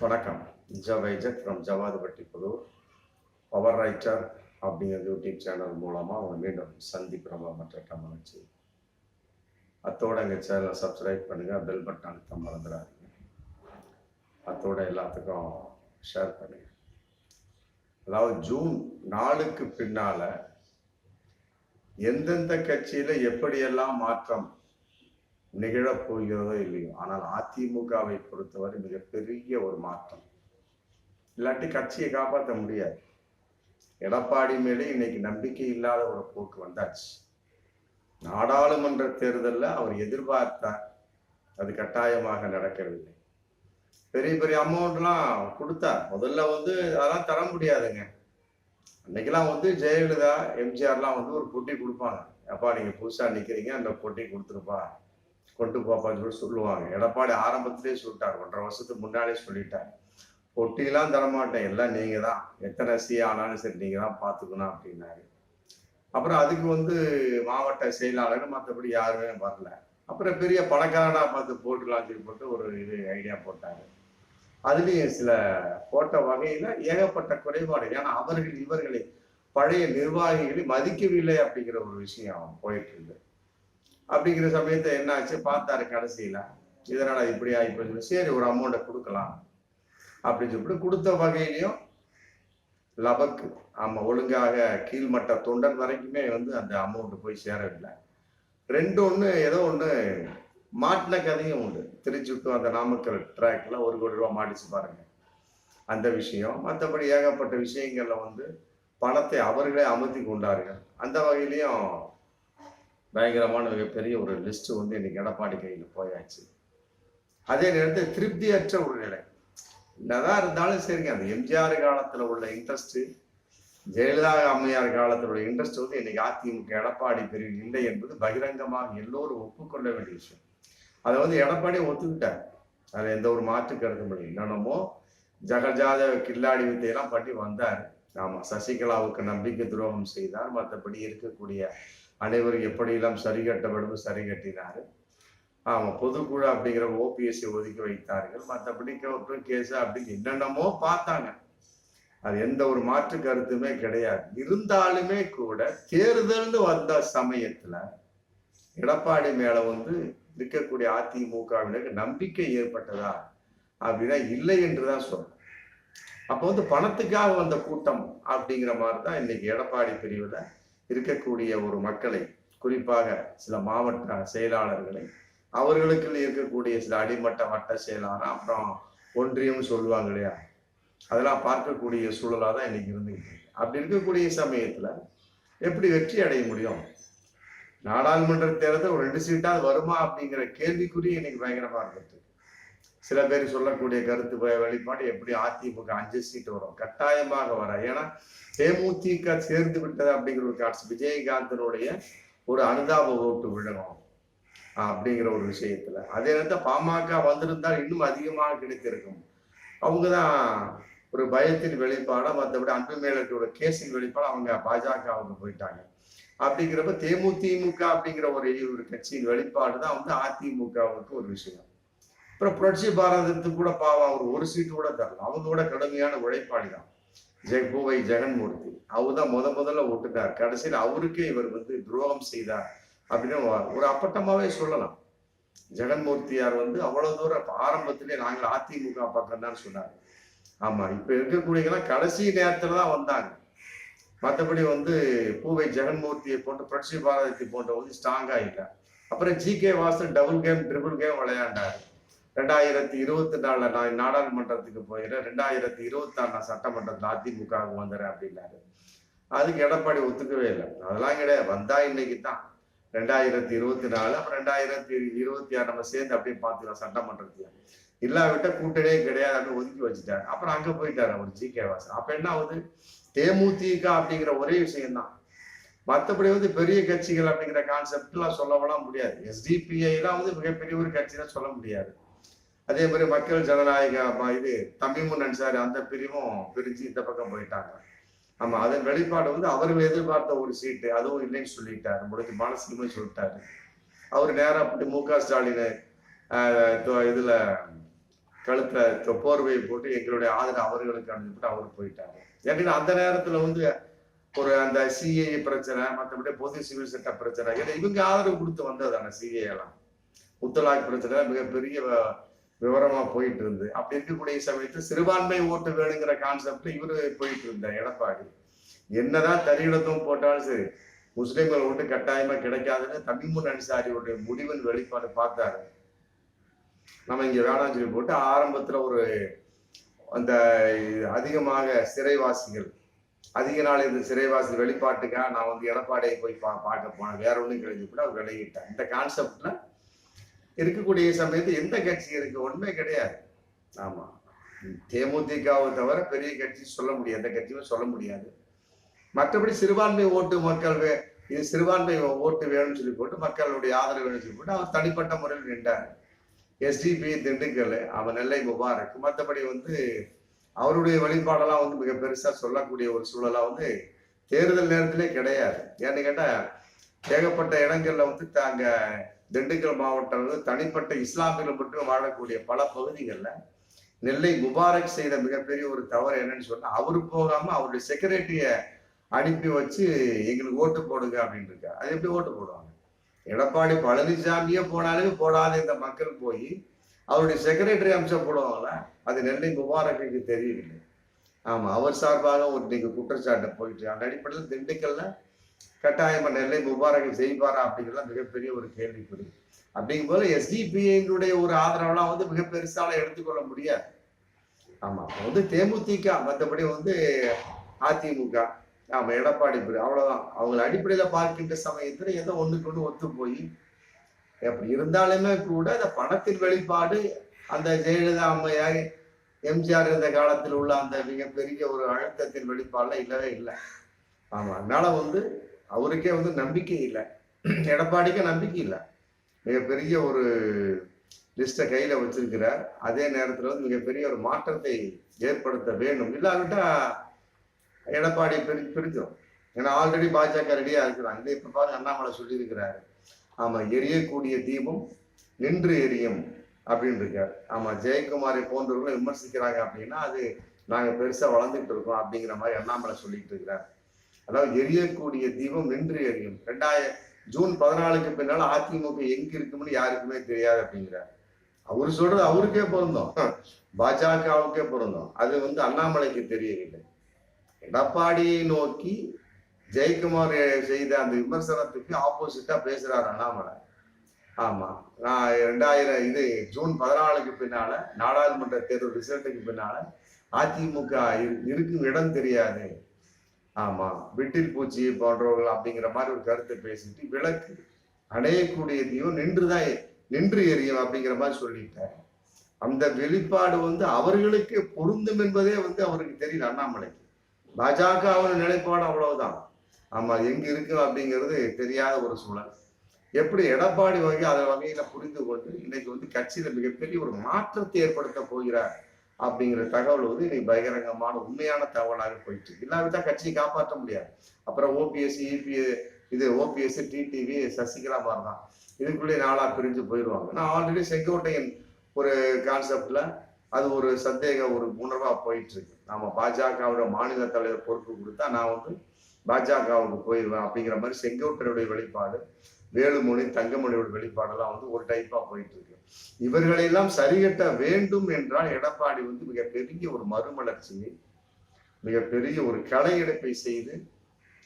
வணக்கம். ஜவைஜத் from Javadhupatti Pudur. Power writer அப்படிங்கிற YouTube channel மூலமாக அவங்க மீண்டும் சந்திக்கிறோமா? மற்ற மகிழ்ச்சி அத்தோட எங்கள் சேனலை சப்ஸ்கிரைப் பண்ணுங்கள் பெல் பட்டன் அழுத்த மறந்துடாதீங்க. அத்தோட எல்லாத்துக்கும் ஷேர் பண்ணுங்கள் அதாவது ஜூன் நாளுக்கு பின்னால் எந்தெந்த கட்சியில் எப்படியெல்லாம் மாற்றம் நிகழப் போகிறதோ இல்லையோ ஆனால் அதிமுகவை பொறுத்தவரை மிகப்பெரிய ஒரு மாற்றம். இல்லாட்டி கட்சியை காப்பாற்ற முடியாது. எடப்பாடி மேலே இன்னைக்கு நம்பிக்கை இல்லாத ஒரு போக்கு வந்தாச்சு. நாடாளுமன்ற தேர்தலில் அவர் எதிர்பார்த்தார் அது கட்டாயமாக நடக்கவில்லை. பெரிய பெரிய அமௌண்ட்லாம் கொடுத்தார். முதல்ல வந்து அதெல்லாம் தர முடியாதுங்க. அன்னைக்கெல்லாம் வந்து ஜெயலலிதா எம்ஜிஆர்லாம் வந்து ஒரு பொட்டி கொடுப்பாங்க. அப்பா நீங்கள் புதுசாக நிற்கிறீங்க அந்த பொட்டி கொடுத்துருப்பா. கொண்டு போப்பான்னு சொல்லி சொல்லுவாங்க. எடப்பாடி ஆரம்பத்திலே சொல்லிட்டார். ஒன்றரை வருஷத்துக்கு முன்னாலே சொல்லிட்டார். பொட்டிலாம் தரமாட்டேன். எல்லாம் நீங்கள் தான் எத்தனை சி ஆனாலும் சரி நீங்கள் தான் பார்த்துக்கணும் அப்படின்னாரு. அப்புறம் அதுக்கு வந்து மாவட்ட செயலாளர் மற்றபடி யாருமே வரல. அப்புறம் பெரிய பணக்காரனா பார்த்து போட்டுலாம் சொல்லி போட்டு ஒரு இது ஐடியா போட்டாங்க அதுலேயும் சில போட்ட வகையில் ஏகப்பட்ட குறைபாடு. ஏன்னா அவர்கள் இவர்களை பழைய நிர்வாகிகளை மதிக்கவில்லை அப்படிங்கிற ஒரு விஷயம் போயிட்டு இருக்கு. அப்படிங்கிற சமயத்தை என்னாச்சு? பார்த்தாரு கடைசியில. இதனால இப்படி ஆகிப்போச்சு சரி ஒரு அமௌண்ட்டை கொடுக்கலாம். அப்படின்னு சொல்லிட்டு கொடுத்த வகையிலையும் லபக்கு ஆமாம் ஒழுங்காக கீழ்மட்ட தொண்டன் வரைக்குமே வந்து அந்த அமௌண்ட் போய் சேரவில்லை. ரெண்டு ஒன்று ஏதோ ஒன்று மாட்டின கதையும் உண்டு. திருச்சி டு அந்த நாமக்கல் ட்ராக்ல ஒரு கோடி ரூபா மாடிச்சு பாருங்க. அந்த விஷயம் மற்றபடி ஏகப்பட்ட விஷயங்கள்ல வந்து பணத்தை அவர்களே அமர்த்தி கொண்டார்கள். அந்த வகையிலையும் பயங்கரமான மிகப்பெரிய ஒரு லிஸ்ட் வந்து இன்னைக்கு எடப்பாடி கையில் போயாச்சு. அதே நேரத்தில் திருப்தியற்ற ஒரு நிலை என்னதான் இருந்தாலும் சரிங்க அந்த எம்ஜிஆர் காலத்தில் உள்ள இன்ட்ரெஸ்ட்டு ஜெயலலிதா அம்மையார் காலத்தில் உள்ள இன்ட்ரெஸ்ட் வந்து இன்னைக்கு அதிமுக எடப்பாடி பிரிவில் இல்லை என்பது பகிரங்கமாக எல்லோரும் ஒப்புக்கொள்ள வேண்டிய விஷயம். அதை வந்து எடப்பாடி ஒத்துக்கிட்டார். அதில் எந்த ஒரு மாற்று கருத்தும் இல்லை. என்னென்னமோ ஜகஜாத கில்லாடி வித்தையெல்லாம் பண்ணி வந்தார். ஆமாம் சசிகலாவுக்கு நம்பிக்கை துரோகம் செய்தார். மற்றபடி இருக்கக்கூடிய அனைவரும் எப்படியெல்லாம் சரி கட்ட வேண்டும் சரி கட்டினார். ஆமாம் பொதுக்குழு அப்படிங்கிற ஓபிஎஸ்சி ஒதுக்கி வைத்தார்கள். மற்றபடி கேஸ் அப்படின்னு என்னென்னமோ பார்த்தாங்க. அது எந்த ஒரு மாற்று கருத்துமே கிடையாது. இருந்தாலுமே கூட தேர்தல்னு வந்த சமயத்துல எடப்பாடி மேல வந்து இருக்கக்கூடிய அதிமுகவினருக்கு நம்பிக்கை ஏற்பட்டதா அப்படின்னா இல்லை என்றுதான் சொல்றேன் அப்போ வந்து பணத்துக்காக வந்த கூட்டம் அப்படிங்கிற மாதிரி தான் இன்னைக்கு எடப்பாடி பிரிவுல இருக்கக்கூடிய ஒரு மக்களை குறிப்பாக சில மாவட்ட செயலாளர்களை அவர்களுக்கு இருக்கக்கூடிய சில அடிமட்ட வட்ட செயலாளர் அப்புறம் ஒன்றியம் சொல்லுவாங்க இல்லையா? அதெல்லாம் பார்க்கக்கூடிய சூழலாக தான் இன்னைக்கு இருந்துகிட்டு இருக்கு. அப்படி இருக்கக்கூடிய சமயத்துல எப்படி வெற்றி அடைய முடியும்? நாடாளுமன்ற தேர்தல் ஒரு ரெண்டு சீட்டாவது வருமா அப்படிங்கிற கேள்விக்குறி இன்னைக்கு பயங்கரமா இருந்துட்டு சில பேர் சொல்லக்கூடிய கருத்து வெளிப்பாடு எப்படி அதிமுக அஞ்சு சீட் வரும்? கட்டாயமாக வர. ஏன்னா தேமுதிக சேர்ந்து விட்டது அப்படிங்கிற ஒரு காட்சி விஜயகாந்தனுடைய ஒரு அனுதாப ஓட்டு விழணும் அப்படிங்கிற ஒரு விஷயத்துல. அதே நேரத்தில் பாமக வந்திருந்தால் இன்னும் அதிகமாக கிடைத்திருக்கும். அவங்க தான் ஒரு பயத்தின் வெளிப்பாடா மற்றபடி அன்பு மேலோட கேஸின் வெளிப்பாடு அவங்க பாஜகவுக்கு போயிட்டாங்க. அப்படிங்கிறப்ப தேமுதிமுக அப்படிங்கிற ஒரு ஒரு கட்சியின் வெளிப்பாடு தான் வந்து அதிமுகவுக்கு ஒரு விஷயம். அப்புறம் புரட்சி பாரதத்துக்கு கூட பாவம். அவர் ஒரு சீட்டு கூட தரல. அவங்க கூட கடுமையான உழைப்பாளி தான் ஜெய் கோவை ஜெகன்மூர்த்தி. அவர் தான் முத முதல்ல ஓட்டுட்டார் கடைசியில் அவருக்கே இவர் வந்து துரோகம் செய்தார் அப்படின்னு ஒரு அப்பட்டமாவே சொல்லலாம். ஜெகன்மூர்த்தியார் வந்து அவ்வளவு தூரம் ஆரம்பத்திலே நாங்கள் அதிமுக பக்கம் தான் சொன்னார். ஆமா இப்ப இருக்கக்கூடியவங்களாம் கடைசி நேரத்துல தான் வந்தாங்க. மற்றபடி வந்து பூவை ஜெகன்மூர்த்தியை போன்ற புரட்சி பாரதத்தை போன்ற வந்து ஸ்ட்ராங்கா இல்லை அப்புறம் G K Vasan double game triple game விளையாண்டாரு. ரெண்டாயிரத்தி இருபத்தி நாலுல நான் நாடாளுமன்றத்துக்கு போயிடுறேன் ரெண்டாயிரத்தி இருபத்தி ஆறு நான் சட்டமன்றத்தில் அதிமுகவுக்கு வந்துடுறேன் அப்படின்னாரு. அதுக்கு எடப்பாடி ஒத்துக்கவே இல்லை. அதெல்லாம் கிடையாது. வந்தா இன்னைக்கு தான். ரெண்டாயிரத்தி இருபத்தி நாலு அப்புறம் ரெண்டாயிரத்தி இருபத்தி ஆறு நம்ம சேர்ந்து அப்படியே பார்த்துக்கலாம் சட்டமன்றத்தையும் இல்லாவிட்ட கூட்டணியே கிடையாது அப்படின்னு ஒதுக்கி வச்சுட்டாரு. அப்புறம் அங்க போயிட்டாரு அவர் ஜி கே வாசன். அப்ப என்ன ஆகுது? தேமுதிக அப்படிங்கிற ஒரே விஷயம்தான். மற்றபடி வந்து பெரிய கட்சிகள் அப்படிங்கிற கான்செப்ட்லாம் சொல்லவெல்லாம் முடியாது. எஸ்டிபிஐலாம் வந்து மிகப்பெரிய ஒரு கட்சி தான் சொல்ல முடியாது. அதே மாதிரி மக்கள் ஜனநாயக இது தமிமுன் அன்சாரி அந்த பிரிவும் பிரிஞ்சு இந்த பக்கம் போயிட்டாங்க. ஆமா அதன் வெளிப்பாடு வந்து அவர்கள் எதிர்பார்த்த ஒரு சீட்டு அதுவும் இல்லைன்னு சொல்லிட்டாரு. முடிஞ்சு மனசுக்குமே சொல்லிட்டாரு. அவர் நேரம் அப்படி மு க ஸ்டாலின் இதுல கழுத்துல போர்வையை போட்டு எங்களுடைய ஆதரவு அவர்களுக்கு அனுப்பிட்டு அவர் போயிட்டாரு. ஏன்னா அந்த நேரத்துல வந்து ஒரு அந்த சிஏ பிரச்சனை மற்றபடி பொது சிவில் சட்ட பிரச்சனை ஏன்னா இவங்க ஆதரவு கொடுத்து வந்ததான சிஏ எல்லாம். முத்தலாக் பிரச்சனை மிகப்பெரிய விவரமா போயிட்டு இருந்து அப்படி இருக்கக்கூடிய சமயத்தில் சிறுபான்மை ஓட்டு வேணுங்கிற கான்செப்ட்ல இவரு போயிட்டு இருந்தார் எடப்பாடி. என்னதான் தரியிடத்தும் போட்டாலும் சரி முஸ்லிம்கள் ஓட்டு கட்டாயமா கிடைக்காதுன்னு தமிமுன் அன்சாரியோடைய முடிவின் வெளிப்பாடு பார்த்தாரு. நம்ம இங்க வேணாம்னு சொல்லி போட்டு ஆரம்பத்துல ஒரு அந்த அதிகமாக சிறைவாசிகள் அதிக நாள் இந்த சிறைவாசி வெளிப்பாட்டுக்காக நான் வந்து எடப்பாடியை போய் பா பார்க்க போனேன். வேற ஒன்றும் கிடைச்சி கூட அவர் வெளியிட்டேன் இந்த கான்செப்ட்ல இருக்கக்கூடிய சமயத்து எந்த கட்சி இருக்கு? ஒண்ணுமே கிடையாது. ஆமா. தேமுதிகவை தவிர பெரிய கட்சி சொல்ல முடியாது. எந்த கட்சியுமே சொல்ல முடியாது. மற்றபடி சிறுபான்மை ஓட்டு மக்கள் வே- இது சிறுபான்மை ஓட்டு வேணும்னு சொல்லி போட்டு மக்களுடைய ஆதரவு வேணும்னு சொல்லி போட்டு அவர் தனிப்பட்ட முறையில் நின்றார். எஸ்டிபி திண்டுக்கல் அவன் நெல்லை முபாரக். மற்றபடி வந்து அவருடைய வழிபாடெல்லாம் வந்து மிக பெருசா சொல்லக்கூடிய ஒரு சூழலா வந்து தேர்தல் நேரத்திலே கிடையாது. ஏன்னு கேட்டா ஏகப்பட்ட இடங்கள்ல வந்து தாங்க திண்டுக்கல் மாவட்டம் தனிப்பட்ட இஸ்லாமியர்கள் மட்டும் வாழக்கூடிய பல பகுதிகளில் நெல்லை முபாரக் செய்த மிகப்பெரிய ஒரு தவறு என்னன்னு சொன்னா அவரு போகாம அவருடைய செக்ரட்டரிய அனுப்பி வச்சு எங்களுக்கு ஓட்டு போடுங்க அப்படின்னு இருக்காரு. அது எப்படி ஓட்டு போடுவாங்க? எடப்பாடி பழனிசாமியே போனாலும் போடாத இந்த மக்கள் போய் அவருடைய செக்ரட்டரி அம்சம் போடுவாங்களா? அது நெல்லை முபாரக்கு தெரியவில்லை. ஆமா அவர் சார்பாக ஒரு நீங்க குற்றச்சாட்டு போயிட்டு அந்த அடிப்படையில் திண்டுக்கல்ல கட்டாயமா நெல்லை முபாரகம் செய்வாரா அப்படிங்கிறதுலாம் மிகப்பெரிய ஒரு கேள்விக்குறி. அப்படிங்கும்போது எஸ்டிபிஐனுடைய ஒரு ஆதரவெல்லாம் வந்து மிக பெருசால எடுத்துக்கொள்ள முடியாது. ஆமா வந்து தேமுதிக மற்றபடி வந்து அதிமுக ஆமா எடப்பாடி அவ்வளவுதான். அவங்கள அடிப்படையில பார்க்கின்ற சமயத்துல ஏதோ ஒண்ணுக்கு ஒண்ணு ஒத்து போய் அப்படி இருந்தாலுமே கூட அந்த பணத்தின் வெளிப்பாடு அந்த ஜெயலலிதா அம்மையார் எம்ஜிஆர் இருந்த காலத்தில் உள்ள அந்த மிகப்பெரிய ஒரு அழுத்தத்தின் வெளிப்பாடுலாம் இல்லவே இல்லை. ஆமா அதனால வந்து அவருக்கே வந்து நம்பிக்கை இல்லை. எடப்பாடிக்கும் நம்பிக்கை இல்லை. மிகப்பெரிய ஒரு லிஸ்ட்டை கையில் வச்சிருக்கிறார். அதே நேரத்தில் வந்து மிகப்பெரிய ஒரு மாற்றத்தை ஏற்படுத்த வேண்டும். இல்லாவிட்டா எடப்பாடி பிரி பிரிக்கிறோம் ஏன்னா ஆல்ரெடி பாஜக ரெடியாக இருக்கிறாங்க. இது இப்போ பாருங்க அண்ணாமலை சொல்லியிருக்கிறாரு. ஆமாம் எரியக்கூடிய தீபம் நின்று எரியும் அப்படின்னு இருக்கார் ஆமாம் ஜெயக்குமாரை போன்றவர்களும் விமர்சிக்கிறாங்க அப்படின்னா அது நாங்கள் பெருசாக வளர்ந்துக்கிட்டு இருக்கோம் அப்படிங்கிற மாதிரி அண்ணாமலை சொல்லிட்டு இருக்கிறார். அதாவது எரியக்கூடிய தீபம் நின்று எரியும். ரெண்டாயிரம் ஜூன் பதினாலுக்கு பின்னால அதிமுக எங்க இருக்கும்னு யாருக்குமே தெரியாது அப்படிங்கிறார். அவர் சொல்றது அவருக்கே பொருந்தோம். பாஜகவுக்கே பொருந்தோம். அது வந்து அண்ணாமலைக்கு தெரியவில்லை. எடப்பாடியை நோக்கி ஜெயக்குமார் செய்த அந்த விமர்சனத்துக்கு ஆப்போசிட்டா பேசுறாரு அண்ணாமலை. ஆமா. நான் ரெண்டாயிரம் இது ஜூன் பதினாலுக்கு பின்னால நாடாளுமன்ற தேர்தல் ரிசல்ட்டுக்கு பின்னால அதிமுக இரு- இருக்கும் இடம் தெரியாது. ஆமா விட்டில் பூச்சி போன்றவர்கள் அப்படிங்கிற மாதிரி ஒரு கருத்தை பேசிட்டு விளக்கு அணையக்கூடிய தீபம் நின்றுதான் நின்று எரியும் அப்படிங்கிற மாதிரி சொல்லிட்டேன் அந்த வெளிப்பாடு வந்து அவர்களுக்கு பொருந்தும் என்பதே வந்து அவருக்கு தெரியல அண்ணாமலைக்கு. பாஜகவோட நிலைப்பாடு அவ்வளவுதான். ஆமா எங்க இருக்கு அப்படிங்கிறது தெரியாத ஒரு சூழல். எப்படி எடப்பாடி வகை அதை வகையில புரிந்து கொண்டு இன்னைக்கு வந்து கட்சியில மிகப்பெரிய ஒரு மாற்றத்தை ஏற்படுத்த போகிறார் அப்படிங்கிற தகவல் வந்து இன்னைக்கு பகிரங்கமான உண்மையான தகவலாக போயிட்டு இல்லாவிட்டா கட்சியை காப்பாற்ற முடியாது. அப்புறம் ஓபிஎஸ் இபி இது ஓபிஎஸ் டிடிவி சசிகலா மாதிரி தான் இதுக்குள்ளே நாளாக பிரிஞ்சு போயிடுவாங்க. நான் ஆல்ரெடி செங்கோட்டையன் ஒரு கான்செப்டில் அது ஒரு சந்தேக ஒரு உணர்வாக போயிட்டு இருக்கு. நாம பாஜகவோட மாநில தலைவர் பொறுப்பு கொடுத்தா நான் வந்து பாஜகவுக்கு போயிடுவேன் அப்படிங்கிற மாதிரி செங்கோட்டையுடைய வெளிப்பாடு வேலுமணி தங்கமணியோட வெளிப்பாடெல்லாம் வந்து ஒரு டைப்பா போயிட்டு இருக்கு இவர்களெல்லாம் சரிகட்ட வேண்டும் என்றால் எடப்பாடி வந்து மிகப்பெரிய ஒரு மறுமலர்ச்சியை மிகப்பெரிய ஒரு களையெடுப்பை செய்து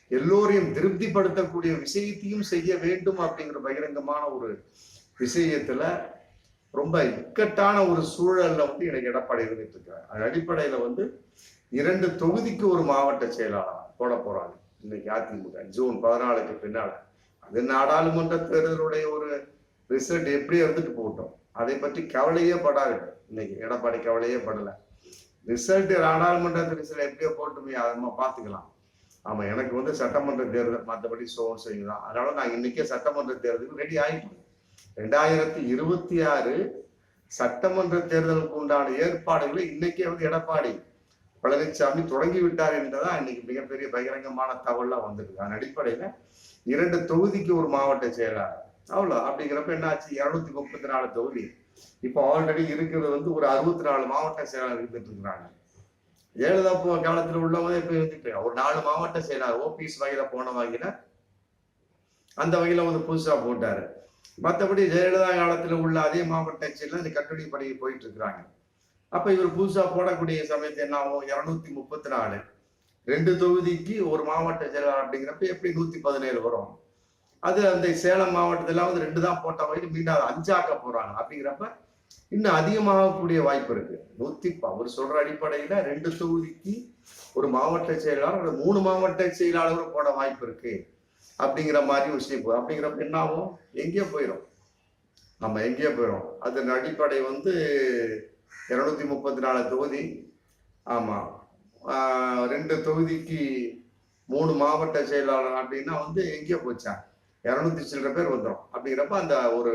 எல்லோரையும் திருப்திப்படுத்தக்கூடிய விஷயத்தையும் செய்ய வேண்டும் அப்படிங்கிற பகிரங்கமான ஒரு விஷயத்துல ரொம்ப இக்கட்டான ஒரு சூழல்ல வந்து எனக்கு எடப்பாடி இருந்துட்டு இருக்கிறார் அது அடிப்படையில வந்து இரண்டு தொகுதிக்கு ஒரு மாவட்ட செயலாளர் போட போறாங்க. இன்னைக்கு அதிமுக ஜூன் பதினாலுக்கு பின்னால. அது நாடாளுமன்ற தேர்தலுடைய ஒரு ரிசல்ட் எப்படி இருந்துட்டு போகட்டும். அதை பற்றி கவலையே படாது இன்னைக்கு எடப்பாடி கவலையே படல. ரிசல்ட் நாடாளுமன்ற ரிசல்ட் எப்படியோ போட்டுமே அதை நம்ம பார்த்துக்கலாம். ஆமா எனக்கு வந்து சட்டமன்ற தேர்தல் மற்றபடி சோகம் செய்யலாம் அதனால நான் இன்னைக்கே சட்டமன்ற தேர்தலுக்கு ரெடி ஆயிட்டேன். ரெண்டாயிரத்தி இருபத்தி ஆறு சட்டமன்ற தேர்தலுக்கு உண்டான ஏற்பாடுகளை இன்னைக்கே வந்து எடப்பாடி பழனிசாமி தொடங்கி விட்டார் என்றதான் இன்னைக்கு மிகப்பெரிய பகிரங்கமான தகவலாக வந்திருக்கு. அதன் அடிப்படையில இரண்டு தொகுதிக்கு ஒரு மாவட்ட செயலாளர். அவ்வளவு. அப்படிங்கிறப்ப என்னாச்சு? இருநூத்தி முப்பத்தி நாலு தொகுதி. இப்போ ஆல்ரெடி இருக்கிறது வந்து ஒரு அறுபத்தி நாலு மாவட்ட செயலாளர் இருந்துட்டு இருக்கிறாங்க ஜெயலலிதா போ காலத்தில் உள்ளவங்க இப்போ இருந்துட்டு ஒரு நாலு மாவட்ட செயலாளர் ஓபிஎஸ் வகையில போன வகையில அந்த வகையில வந்து புதுசா போட்டாரு. மற்றபடி ஜெயலலிதா காலத்துல உள்ள அதே மாவட்ட செயலர் இந்த கட்டுரை பணிக்கு போயிட்டு இருக்கிறாங்க அப்ப இவர் புதுசா போடக்கூடிய சமயத்து என்ன ஆகும்? இருநூத்தி முப்பத்தி நாலு ரெண்டு தொகுதிக்கு ஒரு மாவட்ட செயலாளர் அப்படிங்கிறப்ப எப்படி நூத்தி பதினேழு வரும்? அது அந்த சேலம் மாவட்டத்தில் வந்து ரெண்டு தான் போட்ட வகையில் மீண்டும் அதை அஞ்சாக்க போறாங்க. அப்படிங்கிறப்ப இன்னும் அதிகமாகக்கூடிய வாய்ப்பு இருக்கு. நூத்தி அவர் சொல்ற அடிப்படையில ரெண்டு தொகுதிக்கு ஒரு மாவட்ட செயலாளர் மூணு மாவட்ட செயலாளர் போட வாய்ப்பு இருக்கு. அப்படிங்கிற மாதிரி விஷயம் போகும் அப்படிங்கிறப்ப என்ன ஆகும்? எங்கேயோ போயிடும் நம்ம எங்கேயோ போயிடும் அதன் அடிப்படை வந்து இருநூத்தி முப்பத்தி நாலு தொகுதி. ஆமா. ரெண்டு தொகுதிக்கு மூணு மாவட்ட செயலாளர் அப்படின்னா வந்து எங்கேயோ போச்சான் இரநூத்தி சில்லற பேர் வந்துடும் அப்படிங்கிறப்ப அந்த ஒரு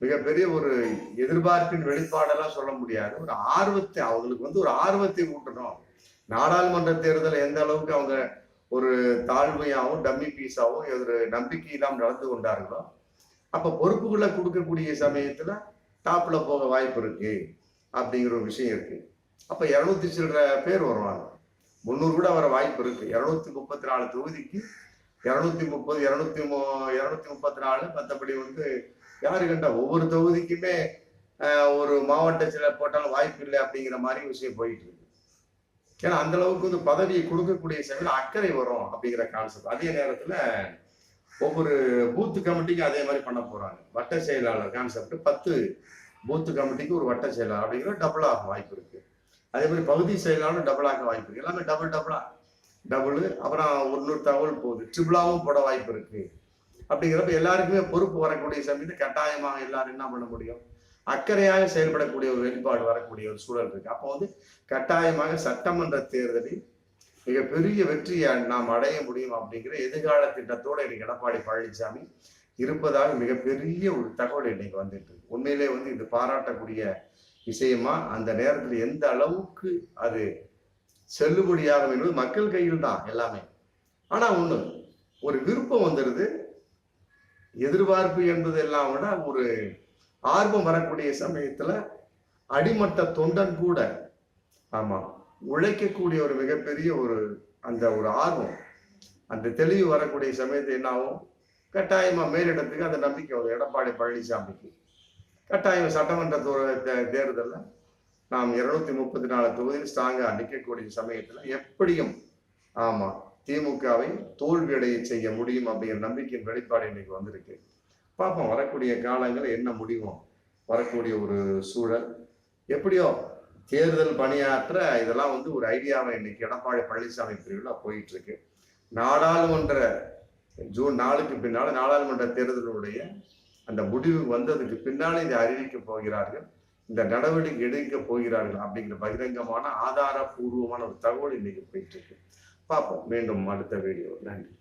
மிகப்பெரிய ஒரு எதிர்பார்ப்பின் வெளிப்பாடெல்லாம் சொல்ல முடியாது. ஒரு ஆர்வத்தை அவங்களுக்கு வந்து ஒரு ஆர்வத்தை ஊட்டணும். நாடாளுமன்ற தேர்தல் எந்த அளவுக்கு அவங்க ஒரு தாழ்மையாகவும் டம்மி பீஸாகவும் ஒரு நம்பிக்கை இல்லாமல் நடந்து கொண்டார்களோ அப்போ பொறுப்புகளை கொடுக்கக்கூடிய சமயத்தில் டாப்பில் போக வாய்ப்பு இருக்கு. அப்படிங்கிற ஒரு விஷயம் இருக்குது அப்போ இரநூத்தி சில்லற பேர் வருவாங்க. முந்நூறு கூட வர வாய்ப்பு இருக்கு. இரநூத்தி முப்பத்தி நாலு தொகுதிக்கு இரநூத்தி முப்பது இருநூத்தி மு இரநூத்தி முப்பத்தி நாலு மற்றபடி வந்து யாரு கண்டா ஒவ்வொரு தொகுதிக்குமே ஒரு மாவட்ட சில போட்டாலும் வாய்ப்பு இல்லை அப்படிங்கிற மாதிரி விஷயம் போயிட்டு இருக்கு. ஏன்னா அந்த அளவுக்கு வந்து பதவியை கொடுக்கக்கூடிய சமயம் அக்கறை வரும் அப்படிங்கிற கான்செப்ட் அதே நேரத்துல ஒவ்வொரு பூத்து கமிட்டிக்கும் அதே மாதிரி பண்ண போறாங்க. வட்ட செயலாளர் கான்செப்ட் பத்து பூத்து கமிட்டிக்கு ஒரு வட்ட செயலாளர் அப்படிங்கிற டபுள் ஆகும் வாய்ப்பு இருக்கு. அதே மாதிரி பகுதி செயலாளரும் டபுளாக வாய்ப்பு எல்லாமே டபுள் டபுளா டபுள் அப்புறம் இன்னொரு தகவல் போகுது. ட்ரிபிளாகவும் போட வாய்ப்பு இருக்கு. அப்படிங்கிறப்ப எல்லாருக்குமே பொறுப்பு வரக்கூடிய சமயத்தை கட்டாயமாக எல்லாரும் என்ன பண்ண முடியும்? அக்கறையாக செயல்படக்கூடிய ஒரு வெளிப்பாடு வரக்கூடிய ஒரு சூழல் இருக்கு. அப்போ வந்து கட்டாயமாக சட்டமன்ற தேர்தலில் மிகப்பெரிய வெற்றியை நாம் அடைய முடியும் அப்படிங்கிற எதிர்கால திட்டத்தோட இன்னைக்கு எடப்பாடி பழனிசாமி இருப்பதாக மிகப்பெரிய ஒரு தகவல் இன்னைக்கு வந்துட்டு இருக்கு. உண்மையிலே வந்து இது பாராட்டக்கூடிய விஷயமா அந்த நேரத்தில் எந்த அளவுக்கு அது செல்லுபடியாகும் என்பது மக்கள் கையில் தான் எல்லாமே. ஆனால் ஒன்று ஒரு விருப்பம் வந்துடுது எதிர்பார்ப்பு என்பது எல்லாம் விட ஒரு ஆர்வம் வரக்கூடிய சமயத்தில் அடிமட்ட தொண்டன் கூட ஆமாம் உழைக்கக்கூடிய ஒரு மிகப்பெரிய ஒரு அந்த ஒரு ஆர்வம். அந்த தெளிவு வரக்கூடிய சமயத்தில் என்ன ஆகும் மேலிடத்துக்கு அந்த நம்பிக்கை ஒரு எடப்பாடி பழனிசாமிக்கு. கட்டாயம் சட்டமன்ற தேர்தலில் தே- நாம் இருநூத்தி முப்பத்தி நாலு தொகுதியில் ஸ்ட்ராங்காக நிற்கக்கூடிய சமயத்தில் எப்படியும் ஆமாம் திமுகவை தோல்வியடைய செய்ய முடியும் அப்படிங்கிற நம்பிக்கையின் வெளிப்பாடு இன்னைக்கு வந்திருக்கு. பார்ப்போம் வரக்கூடிய காலங்கள் என்ன முடியும்? வரக்கூடிய ஒரு சூழல். எப்படியோ தேர்தல் பணியாற்ற இதெல்லாம் வந்து ஒரு ஐடியாவை இன்னைக்கு எடப்பாடி பழனிசாமி பிரிவில் போயிட்டு இருக்கு நாடாளுமன்ற ஜூன் நாலுக்கு பின்னால் நாடாளுமன்ற தேர்தலுடைய அந்த முடிவு வந்ததுக்கு பின்னாலே இதை அறிவிக்க போகிறார்கள். இந்த நடவடிக்கை எடுக்க போகிறார்கள் அப்படிங்கிற பகிரங்கமான ஆதாரபூர்வமான ஒரு தகவல் இன்னைக்கு போயிட்டு இருக்கு. பார்ப்போம். மீண்டும் அடுத்த வீடியோ நன்றி.